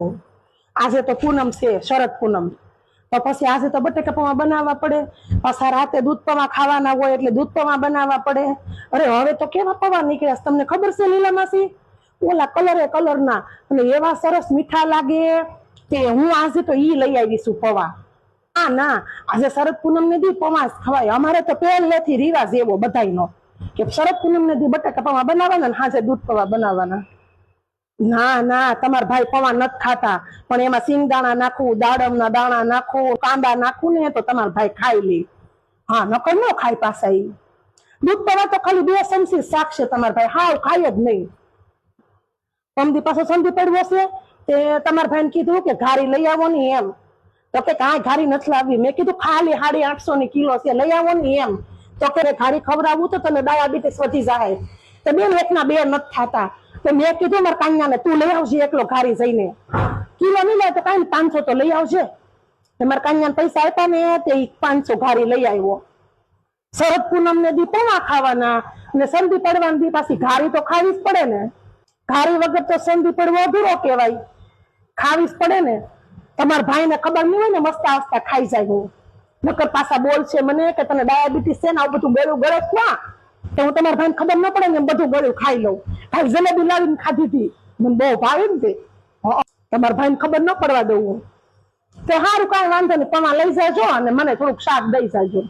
આજે તો પૂનમ છે, શરદ પૂનમ. તો પછી આજે તો બટેકા બનાવવા પડે. પાછા રાતે દૂધ પૌવા ખાવાના હોય એટલે દૂધ પૌવા બનાવવા પડે. અરે, હવે તો કેવા પૌવા નીકળ્યા તમને ખબર છે લીલા માસી ઓલા કલરે કલરના. અને એવા સરસ મીઠા લાગે કે હું આજે તો ઈ લઈ આવીશું પૌવા. ના ના, આજે શરદ પૂનમ ને દી પૌવા ખવાય. અમારે તો પહેલેથી રિવાજ એવો બધાયનો. કે શરદ પૂનમ ને દી બટાકા પૌવા બનાવવાના ને હાજે દૂધ પૌવા બનાવવાના. ના ના, તમારા ભાઈ પૌવા નથી ખાતા. પણ એમાં સિંગદાણા નાખું, દાડમના દાણા નાખું, કાંદા નાખું ને તો તમારા ભાઈ ખાઈ લે. હા, નકર ન ખાય ઈ. દૂધ પૌવા તો ખાલી બે ચમચી શાક છે તમારા ભાઈ. હાવ ખાય જ નહીં. સમજી પાછો સમજી પડવો છે તે તમારા ભાઈને કીધું કે ઘારી લઈ આવો ને એમ. તો કે કાંઈ ઘારી નથી લાવી મેં કીધું ખાલી સાડી આઠસો ની કિલો છે, લઈ આવો ને એમ. તો કે ઘારી ખવડાવવું તો તને ડાયાબિટીસ વધી જાય. તો બેન એકના બે નથી થતા. તો મેં કીધું, મારા કાન્યાને તું લઈ આવજે, એકલો ઘારી જઈને. કિલો નહીં લાવે તો કાંઈ પાંચસો તો લઈ આવજે. મારા કાન્યાને પૈસા આપ્યા ને, તે પાંચસો ઘારી લઈ આવ્યો. શરદ પૂનમ ને દી પૌવા ખાવાના? ને સંધી પડવાની દી પાછી ઘારી તો ખાવી જ પડે ને. ઘારી વગર તો સંધી પડવો અધૂરો કહેવાય. ખાવી જ પડે ને. તમારા ભાઈને ખબર નહીં હોય ને, મસ્તા હસતા ખાઈ જાય હું. નકર પાછા બોલ છે મને કે તને ડાયાબિટીસ છે ને, આવું બધું ગળ્યું ગળે ક્યાં? તો હું તમારા ભાઈને ખબર ન પડે ને બધું ગળ્યું, ખાઈ લઉં. ભાઈ જલેબી લાવીને ખાધી હતી, મને બહુ ભાવે ને તે. તમારા ભાઈને ખબર ન પડવા દઉં તે સારું કાંઈ વાંધો નહીં, પણ લઈ જાજો અને મને થોડુંક શાક દઈ જાજો.